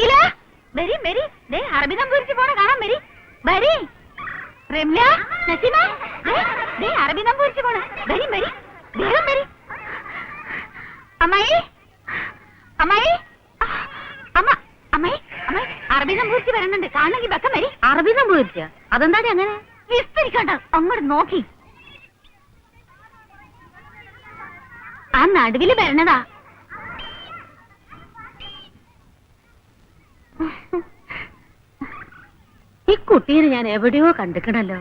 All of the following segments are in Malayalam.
അഖില വരി വരി ദേ അറബി നമ്പൂരിച്ച് പോണ കാണാൻ വരി വരി റെംല നസീമ ദേ, ദേ അറബി നമ്പൂരിച്ച് പോണ. വരി വരി വേഗം വരി അമ്മായി അമ്മായി. അമ്മ അമ്മായി അമ്മായി. അറബി നമ്പൂരിച്ച് വരുന്നുണ്ട് കാണണമെങ്കിൽ വെക്കം വരി അറബി സംഭവിച്ച അതെന്താ അങ്ങനെ? വിസ്തരിക്കണ്ട. അങ്ങോട്ട് നോക്കി. ആ നടുവിൽ വരണതാ. ഈ കുട്ടീനെ ഞാൻ എവിടെയോ കണ്ടിക്കണല്ലോ.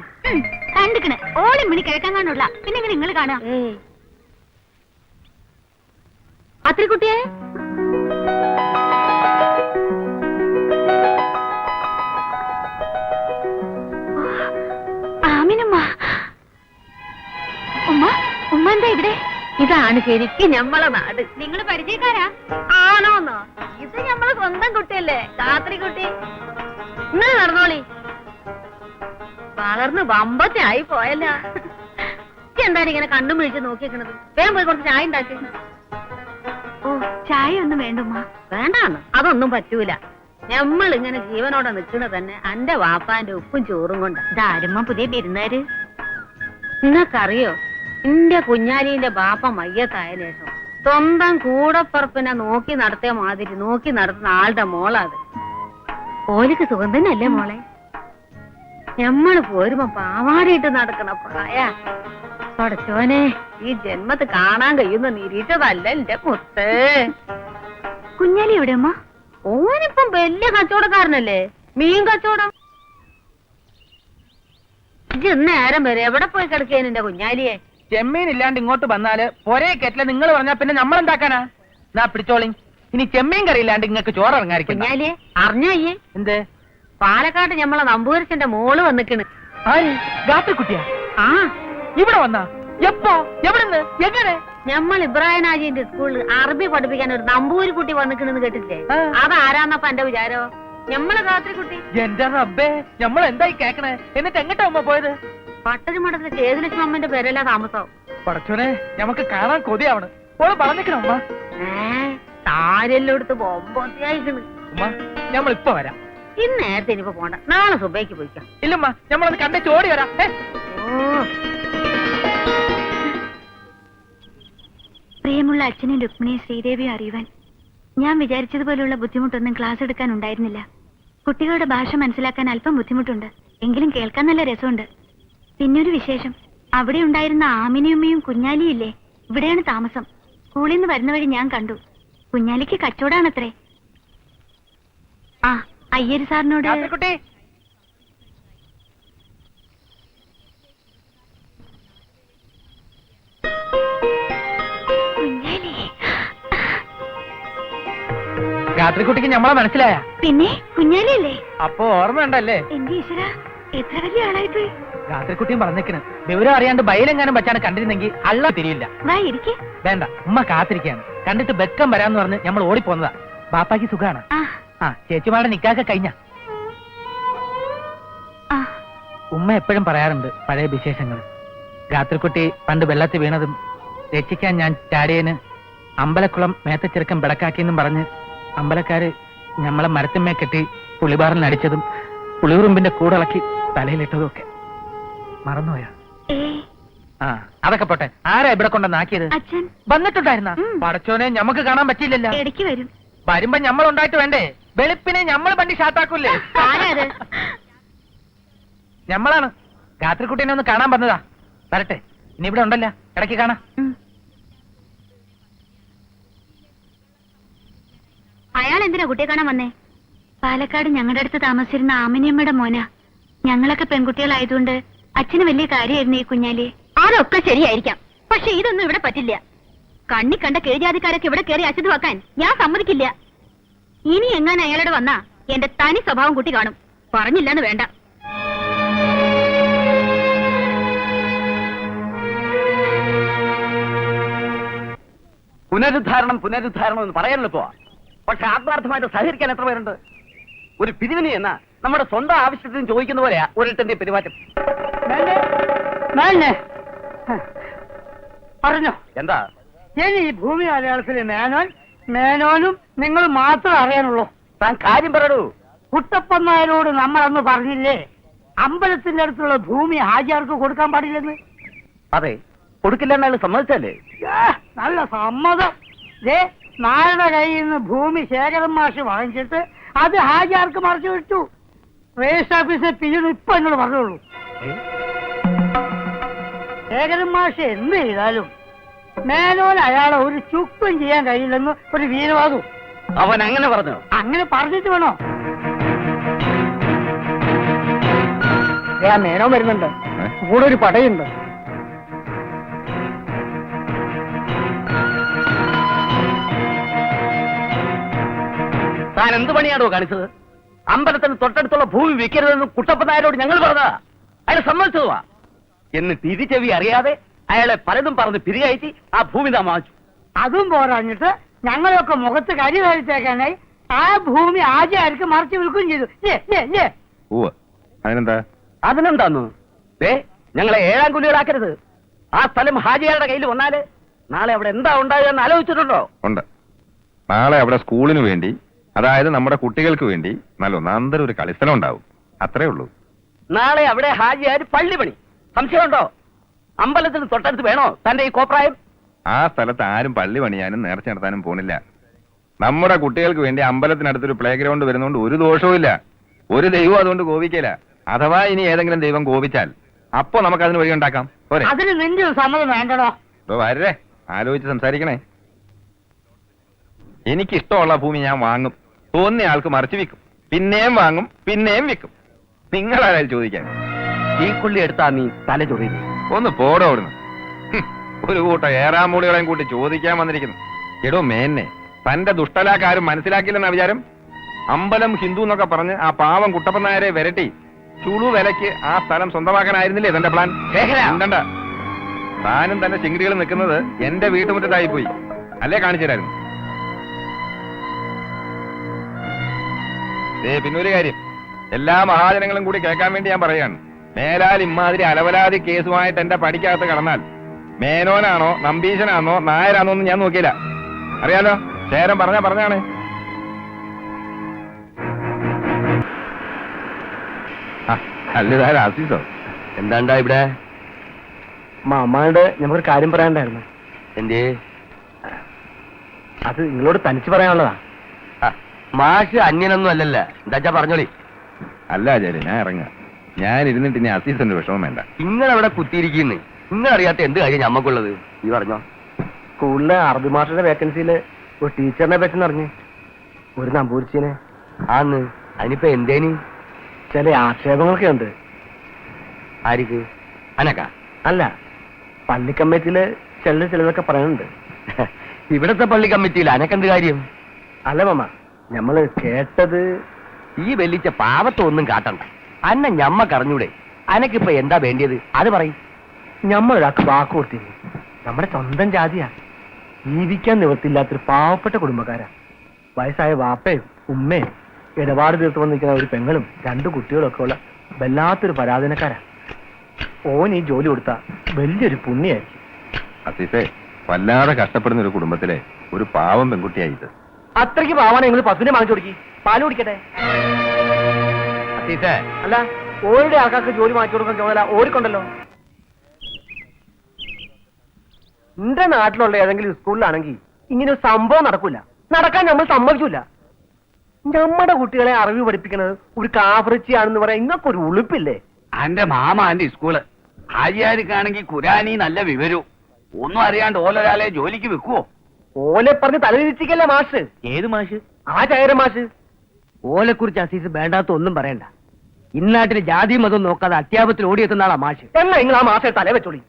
കണ്ടിക്കണേ. ഓളി മണി കിഴക്കാൻ കാണുള്ള പിന്നെ നിങ്ങൾ കാണാം അത്രക്കുട്ടിയെ അത്ര കുട്ടിയെ? ആമിനുമ്മ. ഉമ്മ ഉമ്മ എന്താ ഇവിടെ? ഇതാണ് ശരിക്കും നമ്മളെ നാട്. നിങ്ങൾ പരിചയക്കാരാ? സ്വന്തം കുട്ടിയല്ലേ? രാത്രി കുട്ടി. ഇന്നലെ നടന്നോളി. വളർന്ന് വമ്പത്തെ ആയി പോയല്ല. എന്താണ് ഇങ്ങനെ കണ്ണും വിളിച്ച് നോക്കിക്കണത് വേഗം പോയി കുറച്ച് ചായ ഉണ്ടാക്കി. ഓ ചായ ഒന്നും വേണ്ട ഉമ്മ. വേണ്ടാന്ന്. അതൊന്നും പറ്റൂല. നമ്മൾ ഇങ്ങനെ ജീവനോടെ നിൽക്കുന്ന തന്നെ അന്റെ വാപ്പാന്റെ ഉപ്പും ചോറും കൊണ്ട്. ഇതാരുമ്മ പുതിയ പെരുന്നാര്. നിങ്ങൾക്കറിയോ എന്റെ കുഞ്ഞാലിന്റെ ബാപ്പ മയ്യത്തായ ശേഷം സ്വന്തം കൂടപ്പറപ്പിനെ നോക്കി നടത്തിയ മാതിരി നോക്കി നടത്തുന്ന ആളുടെ മോളാത്. ഓലിക്ക് സുഖം തന്നെയല്ലേ മോളെ? ഞമ്മൾ പോരുമ്പോ പാവാടിയിട്ട് നടക്കണ പ്രായ. തുടച്ചോനെ ഈ ജന്മത്ത് കാണാൻ കഴിയുന്ന നിരീക്ഷതല്ല എന്റെ മുത്ത്. കുഞ്ഞാലി എവിടെ അമ്മ ഓനിപ്പം വലിയ കച്ചവടക്കാരനല്ലേ? മീൻ കച്ചവടം. ഇത് നേരം വരെ എവിടെ പോയി കിടക്കേന് കുഞ്ഞാലിയെ? ചെമ്മീൻ ഇല്ലാണ്ട് ഇങ്ങോട്ട് വന്നാൽ പൊരേ കെറ്റില നിങ്ങൾ പറഞ്ഞാ പിന്നെ നമ്മൾ എന്താക്കാനാ എന്നാ പിടിച്ചോളി. ഇനി ചെമ്മീൻ കറി ഇല്ലാണ്ട് നിങ്ങൾക്ക് ചോറ് ഇറങ്ങാതിരിക്കും അറിഞ്ഞേ അറിഞ്ഞയ്യേ എന്ത്? പാലക്കാട് ഞമ്മളെ നമ്പൂരിച്ചന്റെ മോൾ വന്നിക്കണ്. ആര്? ഗാത്രിക്കുട്ടിയാ ആ. ഇവിടെ വന്നാ? എപ്പോ? എവിടുന്ന്? എങ്ങനെ? ഞമ്മൾ ഇബ്രാഹിം ആജിന്റെ സ്കൂളിൽ അറബി പഠിപ്പിക്കാൻ ഒരു നമ്പൂരി കുട്ടി വന്നിക്കണെന്ന് കേട്ടില്ലേ ആ. അതാരാന്നപ്പ എന്റെ വിചാരോ? ഞമ്മളെ രാത്രി കുട്ടി. എന്റെ റബ്ബേ നമ്മൾ എന്തായി കേക്കണേ? എന്നിട്ട് എങ്ങട്ടാ ഉമ്മ പോയത്? പട്ടരി മഠത്തിലെ ചേതുലക്ഷ്മി അമ്മന്റെ പേരല്ല താമസം? പടച്ചോനെ നമുക്ക് കാണാൻ കൊതിയാവണ്. ഓൾ പറഞ്ഞിക്കണം അമ്മ ഏ താരെല്ലാം എടുത്ത് ബൊമ്പത്തിയായിക്കണ് ഉമ്മ നമ്മൾ ഇപ്പൊ വരാം. ഇന്ന് നേരത്തെ ഇനിയിപ്പോ പോണ്ട. നാളെ സുബൈക്ക് പോയിക്കാം. ഇല്ലമ്മ നമ്മളൊന്ന് കണ്ടേ ചോടി വരാം. ഏ ഓ പ്രിയമുള്ള അച്ഛനെ രുക്മിണിയെ ശ്രീദേവിയെ അറിയുവാൻ ഞാൻ വിചാരിച്ചതുപോലുള്ള ബുദ്ധിമുട്ടൊന്നും ക്ലാസ് എടുക്കാൻ ഉണ്ടായിരുന്നില്ല. കുട്ടികളുടെ ഭാഷ മനസ്സിലാക്കാൻ അല്പം ബുദ്ധിമുട്ടുണ്ട്. എങ്കിലും കേൾക്കാൻ നല്ല രസമുണ്ട്. പിന്നൊരു വിശേഷം. അവിടെ ഉണ്ടായിരുന്ന ആമിനിയമ്മയും കുഞ്ഞാലിയില്ലേ? ഇവിടെയാണ് താമസം. സ്കൂളിൽ നിന്ന് വരുന്ന വഴി ഞാൻ കണ്ടു. കുഞ്ഞാലിക്ക് കച്ചവടാണത്രേ. ആ അയ്യര് സാറിനോട് രാത്രിക്കുട്ടിക്ക് നമ്മളെ മനസ്സിലായ. പിന്നെ കുഞ്ഞാലിയല്ലേ? അപ്പൊ ഓർമ്മ ഉണ്ടല്ലേ എന്റെ ഈശ്വര എത്ര വലിയ ആളായിപ്പോയി? ഗാത്രിക്കുട്ടിയും പറഞ്ഞേക്കണ്. വിവരം അറിയാണ്ട് ബയലെങ്ങാനും വെച്ചാണ് കണ്ടിരുന്നെങ്കിൽ അള്ള തിരിയില്ല. വാ ഇരിക്കേ. വേണ്ട ഉമ്മ കാത്തിരിക്കാണ് കണ്ടിട്ട് ബെക്കം വരാന്ന് പറഞ്ഞ് നമ്മൾ ഓടിപ്പോന്നതാ. ബാപ്പാക്ക് സുഖാണ്. ആ. ആ ചേച്ചിമാരുടെ നിക്കാക്ക കഴിഞ്ഞ. ആ. ഉമ്മ എപ്പോഴും പറയാറുണ്ട് പഴയ വിശേഷങ്ങൾ. രാത്രിക്കുട്ടി പണ്ട് വെള്ളത്തിൽ വീണതും രക്ഷിക്കാൻ ഞാൻ ചാടിയന് അമ്പലക്കുളം മേത്തച്ചെറുക്കം ബെടക്കാക്കിയെന്നും പറഞ്ഞ് അമ്പലക്കാര് ഞമ്മളെ മരത്തിന്മേ കെട്ടി പുളിബാറിൽ അടിച്ചതും പുളിയുറുമ്പിന്റെ കൂടിളക്കി തലയിലിട്ടതൊക്കെ. മറന്നുപോയ. ആ അതൊക്കെ പോട്ടെ. ആരാ ഇവിടെ കൊണ്ടുവന്നാക്കിയത് അച്ഛൻ. വന്നിട്ടുണ്ടായിരുന്ന? ഉം. പടച്ചോനെ ഞമ്മക്ക് കാണാൻ പറ്റിയില്ലല്ലോ. ഇടയ്ക്ക് വരും. വരുമ്പോ ഞമ്മൾ ഉണ്ടായിട്ട് വേണ്ടേ? വെളുപ്പിനെ ഞമ്മൾ വണ്ടി ഷാത്താക്കൂലേ ആരാത്? ഞമ്മളാണ്. രാത്രിക്കുട്ടീനെ ഒന്ന് കാണാൻ പറഞ്ഞതാ വരട്ടെ. ഇനി ഇവിടെ ഉണ്ടല്ലോ. ഇടയ്ക്ക് കാണാം. ഉം. അയാൾ എന്തിനാ കുട്ടിയെ കാണാൻ വന്നേ? പാലക്കാട് ഞങ്ങളുടെ അടുത്ത് താമസിച്ചിരുന്ന ആമിനിയമ്മയുടെ മോന. ഞങ്ങളൊക്കെ പെൺകുട്ടികളായതുകൊണ്ട് അച്ഛന് വലിയ കാര്യമായിരുന്നു ഈ കുഞ്ഞാലി. ആരൊക്കെ ശരിയായിരിക്കാം. പക്ഷെ ഇതൊന്നും ഇവിടെ പറ്റില്ല. കണ്ണി കണ്ട കീഴ്ജാതിക്കാരൊക്കെ ഇവിടെ കയറി അച്ഛത് വാക്കാൻ ഞാൻ സമ്മതിക്കില്ല. ഇനി എങ്ങനെ അയാളോട് വന്നാ എന്റെ തനി സ്വഭാവം കുട്ടി കാണും. പറഞ്ഞില്ലെന്ന് വേണ്ട. പുനരുദ്ധാരണം പുനരുദ്ധാരണം എന്ന് എളുപ്പമാ പക്ഷെ ആത്മാർത്ഥമായിട്ട് സഹകരിക്കാൻ എത്ര പേരുണ്ട്? ഒരു പിരിവിനി എന്നാ നമ്മുടെ സ്വന്തം ആവശ്യത്തിന് ചോദിക്കുന്ന പോലെയാ ഒരിട്ടന്റെ പെരുമാറ്റം. പറഞ്ഞോ. എന്താ? ഇനി ഈ ഭൂമി മലയാളത്തിലെ മേനോൻ മേനോനും നിങ്ങൾ മാത്രം അറിയാനുള്ളൂ. താൻ കാര്യം പറയൂ കുട്ടപ്പൻ നായരോട് നമ്മൾ അന്ന് പറഞ്ഞില്ലേ അമ്പലത്തിന്റെ അടുത്തുള്ള ഭൂമി ഹാജിയാർക്ക് കൊടുക്കാൻ പാടില്ലെന്ന്? അതെ കൊടുക്കില്ലെന്ന് അയാൾ സമ്മതിച്ചല്ലേ നല്ല സമ്മതം. ദേ നായരുടെ കയ്യിൽ നിന്ന് ഭൂമി ശേഖരൻ മാഷ് വാങ്ങിച്ചിട്ട് അത് ഹാജിയാർക്ക് മറച്ചു വിട്ടു രജിസ്റ്റർ ഓഫീസിലെ പിന്നീട് ഇപ്പൊ എന്നോട് പറഞ്ഞോളൂ. ശേഖരൻ മാഷ് എന്ത് ചെയ്താലും മേനോൻ അയാളെ ഒരു ചുക്കും ചെയ്യാൻ കഴിയില്ലെന്ന് ഒരു വീരവാദു. അവൻ അങ്ങനെ പറഞ്ഞു? അങ്ങനെ പറഞ്ഞിട്ട് വേണോ? മേനോ വരുന്നുണ്ട്. കൂടെ ഒരു പടയുണ്ട്. താൻ എന്ത് പണിയാണോ കാണിച്ചത്? അമ്പലത്തിന് തൊട്ടടുത്തുള്ള ഭൂമി വിൽക്കരുതെന്ന് കുട്ടപ്പനായരോട് ഞങ്ങൾ പറഞ്ഞതാ. അയാൾ സമ്മതിച്ചതുവാ. എന്ന് തിരിച്ചെവി അറിയാതെ അയാളെ പലതും പറഞ്ഞ് പിരികയറ്റി ആ ഭൂമി താൻ വാങ്ങിച്ചു അതും പോരാഞ്ഞിട്ട് ഞങ്ങളൊക്കെ മുഖത്ത് കരി കഴിച്ചേക്കാനായി ആ ഭൂമി ആചാര്യർക്ക് മറിച്ച് വിൽക്കുകയും ചെയ്തു. അതിനെന്താ? അതിനെന്താന്നു? ദേ ഞങ്ങളെ ഏഴാം കുലികളാക്കരുത് ആ സ്ഥലം ഹാജിയാരുടെ കയ്യിൽ വന്നാൽ നാളെ അവിടെ എന്താ ഉണ്ടാകുക എന്ന് ആലോചിച്ചിട്ടുണ്ടോ? ഉണ്ട്. നാളെ അവിടെ സ്കൂളിന് വേണ്ടി അതായത് നമ്മുടെ കുട്ടികൾക്ക് വേണ്ടി നല്ല ഒന്നാന്തര ഒരു കളിസ്ഥലം ഉണ്ടാവും. അത്രേ ഉള്ളൂ. നാളെ അവിടെ ഹാജിയായി പള്ളി പണി. സംശയമുണ്ടോ? അമ്പലത്തിന് തൊട്ടടുത്ത് വേണോ തന്റെ ഈ കോപ്രായം? ആ സ്ഥലത്ത് ആരും പള്ളി പണിയാനും നേർച്ച നടത്താനും പോണില്ല. നമ്മുടെ കുട്ടികൾക്ക് വേണ്ടി അമ്പലത്തിനടുത്തൊരു പ്ലേ ഗ്രൗണ്ട് വരുന്നതുകൊണ്ട് ഒരു ദോഷവും ഇല്ല. ഒരു ദൈവം അതുകൊണ്ട് കോപിക്കില്ല അഥവാ ഇനി ഏതെങ്കിലും ദൈവം കോപിച്ചാൽ അപ്പോ നമുക്ക് അതിന് വഴി ഉണ്ടാക്കാം. പോരെ. അതിന് നിന്റെ ഒരു സമ്മതം വേണ്ടടോ. ഇപ്പൊ വരേ ആലോചിച്ച് സംസാരിക്കണേ. എനിക്കിഷ്ടമുള്ള ഭൂമി ഞാൻ വാങ്ങും. തോന്നിയ ആൾക്ക് മറിച്ച് വിൽക്കും. പിന്നെയും വാങ്ങും പിന്നെയും വിൽക്കും. നിങ്ങളാരും ചോദിക്കാൻ? ഈ കുള്ളി എടുത്താ നീ തല ചൊറിയുന്നു? ഒന്ന് പോടോ അവിടുന്ന്. ഒരു കൂട്ടം ഏറാമൂളികളെയും കൂട്ടി ചോദിക്കാൻ വന്നിരിക്കുന്നു. എടോ മേന്നെ തന്റെ ദുഷ്ടലാക്കാരും മനസ്സിലാക്കില്ലെന്ന വിചാരം? അമ്പലം ഹിന്ദു എന്നൊക്കെ പറഞ്ഞ് ആ പാവം കുട്ടപ്പൻ നായരെ വിരട്ടി ചുളു വിലക്ക് ആ സ്ഥലം സ്വന്തമാക്കാനായിരുന്നില്ലേ തന്റെ പ്ലാൻ. ഉണ്ടണ്ട. താനും തന്റെ ചിങ്കിടികൾ നിൽക്കുന്നത് എന്റെ വീട്ടുമുറ്റത്തായി പോയി അല്ലേ കാണിച്ചു തരായിരുന്നു? ഏ പിന്നൊരു കാര്യം. എല്ലാ മഹാജനങ്ങളും കൂടി കേൾക്കാൻ വേണ്ടി ഞാൻ പറയാണ് മേലാൽ ഇമ്മാതിരി അലവലാതി കേസുമായിട്ട് എന്റെ പടിക്കകത്ത് കടന്നാൽ മേനോനാണോ നമ്പീശനാണോ നായരാണോ എന്ന് ഞാൻ നോക്കിയില്ല. അറിയാലോ? ശേരം പറഞ്ഞ പറഞ്ഞാണ്. ആസീസോ എന്താണ്ടാ ഇവിടെ? മാമാണ്ട് ഞമ്മക്കൊരു കാര്യം പറയാണ്ടായിരുന്നു എന്തേ അത് നിങ്ങളോട് തനിച്ച് പറയാനുള്ളതാ. മാഷ് അന്യനൊന്നും അല്ലല്ല. എന്താച്ചാ പറഞ്ഞോളി? അല്ല ആചാര്യ ഞാൻ ഇറങ്ങ. ഞാൻ ഇരുന്നിട്ട് ഇനി അസീസിന്റെ വിഷമം വേണ്ട. നിങ്ങളവിടെ കുത്തിയിരിക്കുന്നു. നിങ്ങൾ അറിയാത്ത എന്ത് കാര്യം ഞമ്മക്കുള്ളത്? നീ പറഞ്ഞോ. സ്കൂളിലെ അറബി മാസ്റ്ററുടെ വേക്കൻസിയിൽ ഒരു ടീച്ചറിനെ പറ്റി അറിഞ്ഞ്. ഒരു നമ്പൂരിച്ചിനെ. ആന്ന്. അതിനിപ്പോ എന്തേനി? ചില ആക്ഷേപങ്ങളൊക്കെ ഉണ്ട് ആരിക്ക് അനക്ക? അല്ല പള്ളി കമ്മിറ്റിയിൽ ചിലർ ചിലതൊക്കെ പറയുന്നുണ്ട്. ഇവിടത്തെ പള്ളി കമ്മിറ്റിയിൽ അനക്കെന്ത് കാര്യം? അല്ല മാമ ഞമ്മൾ കേട്ടത് ഈ വെല്ലിച്ച പാവത്തൊന്നും കാട്ടണ്ട. അന്ന ഞമ്മ ഞമ്മക്കറിഞ്ഞൂടെ അനക്കിപ്പോ എന്താ വേണ്ടിയത്? അത് പറയും. ഞമ്മളൊരാൾക്ക് വാക്ക് കൊടുത്തിരുന്നു നമ്മുടെ സ്വന്തം ജാതിയാ. ജീവിക്കാൻ നിവർത്തില്ലാത്തൊരു പാവപ്പെട്ട കുടുംബക്കാരാ. വയസ്സായ വാപ്പയും ഉമ്മയും ഇടപാട് തീർത്ത് വന്നിരിക്കുന്ന ഒരു പെങ്ങളും രണ്ട് കുട്ടികളും ഒക്കെ ഉള്ള വല്ലാത്തൊരു പരാധീനക്കാരാ. ഓൻ ഈ ജോലി കൊടുത്ത വലിയൊരു പുണ്യായിരിക്കും. വല്ലാതെ കഷ്ടപ്പെടുന്ന ഒരു കുടുംബത്തിലെ ഒരു പാവം പെൺകുട്ടിയായി ഇത്. അത്രയ്ക്ക് പാവാണ് നിങ്ങൾ പശുവിനെ വാങ്ങിച്ചു കൊടുക്കി. പാൽ കുടിക്കട്ടെ. അല്ല ഓരുടെ ആൾക്കാർക്ക് ജോലി വാങ്ങിച്ചു കൊടുക്കാൻ ചുമതല ഓടിക്കൊണ്ടല്ലോ എന്റെ നാട്ടിലുള്ള ഏതെങ്കിലും സ്കൂളിലാണെങ്കിൽ ഇങ്ങനെ ഒരു സംഭവം നടക്കൂല. നടക്കാൻ നമ്മൾ സമ്മതിക്കൂല. നമ്മുടെ കുട്ടികളെ അറിവ് പഠിപ്പിക്കുന്നത് ഒരു കാഫറിച്ചിയാണെന്ന് പറയാൻ ഇങ്ങക്കൊരു ഉളുപ്പില്ലേ? അന്റെ മാമാന്റെ സ്കൂൾ. ആര്യാർക്കാണെങ്കിൽ ഖുരാനി നല്ല വിവരവും. ഒന്നും അറിയാണ്ട് ഓലൊരാളെ ജോലിക്ക് വെക്കുവോ? ഓലെ പറഞ്ഞ് തലതിരിച്ചിക്കല്ല മാഷ്? ഏത് മാഷ്? ആ ചായര മാഷ്. ഓലെ കുറിച്ച് അസീസ് വേണ്ടാത്ത ഒന്നും പറയണ്ട. ഇന്നാട്ടിലെ ജാതി മതം നോക്കാതെ അത്യാപത്തിൽ ഓടിയെത്തുന്ന ആളാ മാഷ്. എന്നാ നിങ്ങൾ ആ മാഷെ തല വെച്ചോളി.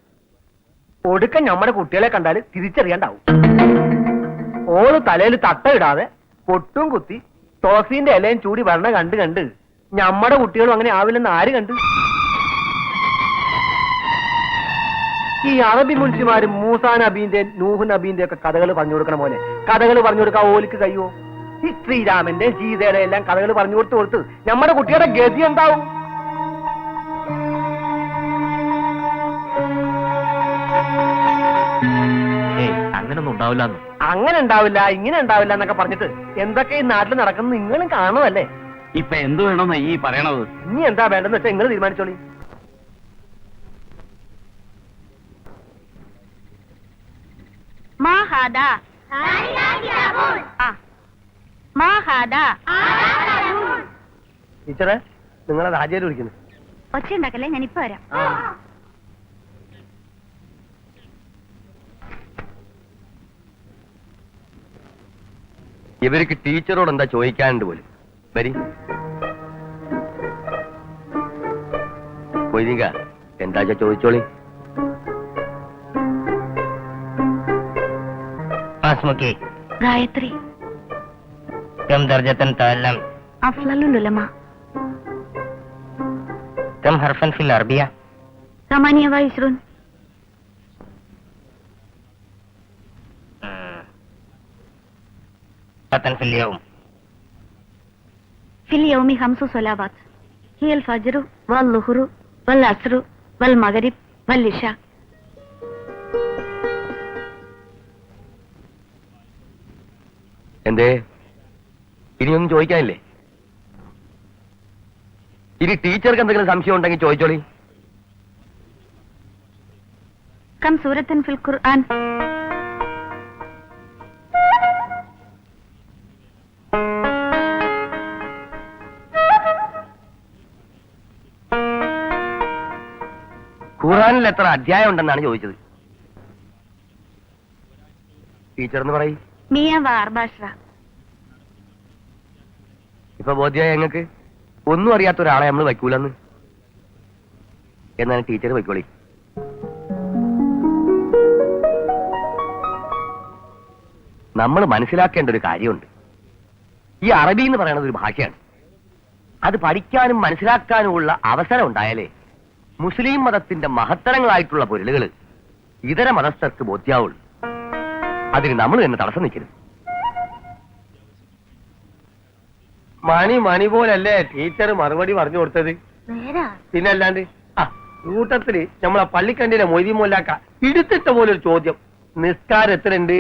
ഒടുക്ക നമ്മുടെ കുട്ടികളെ കണ്ടാൽ തിരിച്ചറിയാണ്ടാവും. ഓൾ തലയിൽ തട്ടയിടാതെ പൊട്ടും കുത്തി തോസീന്റെ ഇലയും ചൂടി വരണ കണ്ട് കണ്ട് നമ്മുടെ കുട്ടികളും അങ്ങനെ ആവില്ലെന്ന് ആര് കണ്ട്? ഈ അറബി മുൻഷിമാരും മൂസാ നബീന്റെ നൂഹ് നബീന്റെ ഒക്കെ കഥകൾ പറഞ്ഞു കൊടുക്കണ പോലെ കഥകൾ പറഞ്ഞു കൊടുക്കാൻ ഓലിക്ക് കഴിയുമോ ഈ ശ്രീരാമന്റെ സീതയുടെ എല്ലാം കഥകൾ പറഞ്ഞു കൊടുത്തു കൊടുത്ത് നമ്മുടെ കുട്ടിയുടെ ഗതി എന്താവും? അങ്ങനൊന്നും അങ്ങനെ ഉണ്ടാവില്ല ഇങ്ങനെ ഉണ്ടാവില്ല എന്നൊക്കെ പറഞ്ഞിട്ട് എന്തൊക്കെ ഈ നാട്ടിൽ നടക്കുന്നു നിങ്ങളും കാണുമല്ലേ ഇപ്പൊ എന്ത് വേണമെന്നാ ഈ പറയണത്? ഇനി എന്താ വേണ്ടെന്ന് വെച്ചാൽ നിങ്ങൾ തീരുമാനിച്ചോളി. മാഹാദ. ആ. മാഹാദ. ടീച്ചറെ നിങ്ങളെ രാജേര് വിളിക്കുന്നു. ഒച്ച ഉണ്ടാക്കല്ലേ? ഞാൻ ഇപ്പൊ വരാം. ഇവർക്ക് ടീച്ചറോട് എന്താ ചോദിക്കാനുണ്ട് പോലും? വരി. കൊയ്തിക എന്താ ചോദിച്ചോളി? ആസ്മുക്കി ഗായത്രി كم درجة تعلم അഫ്ലലുൽ ഉലമ كم حرفا في العربية ثمانية وعشرون فتن في اليوم في اليوم خمس صلوات هي الفجر والظهر والعصر والمغرب والعشاء എന്തേ? ഇനിയൊന്നും ചോദിക്കാനില്ലേ? ഇനി ടീച്ചർക്ക് എന്തെങ്കിലും സംശയം ഉണ്ടെങ്കിൽ ചോദിച്ചോളി. കം സൂറത്തൻ ഫിൽ ഖുർആൻ ഖുർആനിൽ എത്ര അധ്യായം ഉണ്ടെന്നാണ് ചോദിച്ചത്. ടീച്ചർ എന്ന് പറയും. ഇപ്പൊ ബോധ്യമായ ഞങ്ങക്ക് ഒന്നും അറിയാത്ത ഒരാളെ നമ്മൾ വയ്ക്കൂലെന്ന്. എന്നാലും ടീച്ചർ വയ്ക്കോളി. നമ്മൾ മനസ്സിലാക്കേണ്ട ഒരു കാര്യമുണ്ട്. ഈ അറബി എന്ന് പറയുന്നത് ഒരു ഭാഷയാണ്. അത് പഠിക്കാനും മനസ്സിലാക്കാനുമുള്ള അവസരം ഉണ്ടായാലേ മുസ്ലിം മതത്തിന്റെ മഹത്തരങ്ങളായിട്ടുള്ള പൊരുളുകൾ ഇതര മതസ്ഥർക്ക് ബോധ്യാവുള്ളൂ. അതിന് നമ്മൾ തന്നെ തടസ്സം നിൽക്കരുത്. മണി മണി പോലല്ലേ ടീച്ചർ മറുപടി പറഞ്ഞു കൊടുത്തത്? പിന്നല്ലാണ്ട് ആ കൂട്ടത്തിൽ നമ്മളെ പള്ളിക്കണ്ടിനെ മൊയ്തി മോലാക്ക ഇടുത്തിട്ട പോലെ ഒരു ചോദ്യം. നിസ്കാരം എത്ര ഉണ്ട്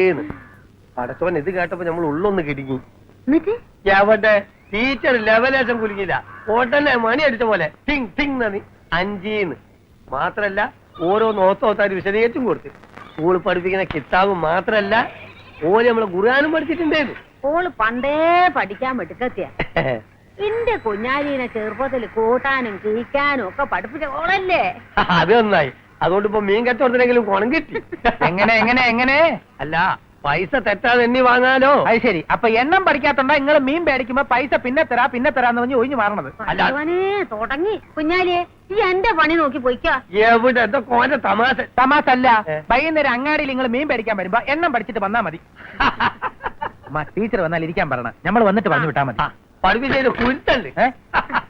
പടച്ചവൻ ഇത് കേട്ടപ്പോ നമ്മൾ ഉള്ളൊന്ന് കിടുങ്ങി. എവിടെ? ടീച്ചർ ലെവലേശം കുലുങ്ങില്ല ഉടനെ മണി അടിച്ച പോലെ ടിങ് ടിങ് നന്ദി അഞ്ചീന്ന്. മാത്രല്ല ഓരോ നോത്തോത്താര് വിശദീകരിച്ചും കൊടുത്ത്. സ്കൂൾ പഠിപ്പിക്കുന്ന കിതാബ് മാത്രല്ല ഓൽ നമ്മളെ ഖുർആാനും പഠിച്ചിട്ടുണ്ടായിരുന്നു. ഓൾ പണ്ടേ പഠിക്കാൻ വെട്ടുക്കത്തിയ എന്റെ കുഞ്ഞാലീനെ ചെറുപ്പത്തിൽ കൂട്ടാനും കിഴിക്കാനും ഒക്കെ പഠിപ്പിച്ച ഓളല്ലേ? അതൊന്നായി അതുകൊണ്ട് ഇപ്പൊ മീൻ കച്ചവടത്തിനെങ്കിലും കുണം കിട്ടി. എങ്ങനെ എങ്ങനെ എങ്ങനെ? അല്ല പൈസ തെറ്റാതെ എണ്ണി വാങ്ങാനോ അത് ശരി. അപ്പൊ എണ്ണം പഠിക്കാത്തോണ്ടാ നിങ്ങൾ മീൻ പേടിക്കുമ്പോ പൈസ പിന്നെ തരാ പിന്നെ തരാന്ന് പറഞ്ഞ് ഒഴിഞ്ഞു മാറണത്. അല്ല. ഭഗവാനേ തുടങ്ങി. കുഞ്ഞാലിയെ ഈ എന്റെ പണി നോക്കി പോയിക്കോ. എവിടെ? എന്താ കോന്റെ തമാശ. തമാശല്ല. ഏ? വൈകുന്നേരം അങ്ങാടിയിൽ നിങ്ങൾ മീൻ പേടിക്കാൻ വരുമ്പോ എണ്ണം പഠിച്ചിട്ട് വന്നാ മതി. ടീച്ചർ വന്നാൽ ഇരിക്കാൻ പറയണം. നമ്മൾ വന്നിട്ട് പറഞ്ഞു വിട്ടാ മതി. പഠിപ്പിച്ചു കുരുത്തണ്ട്. ഏ?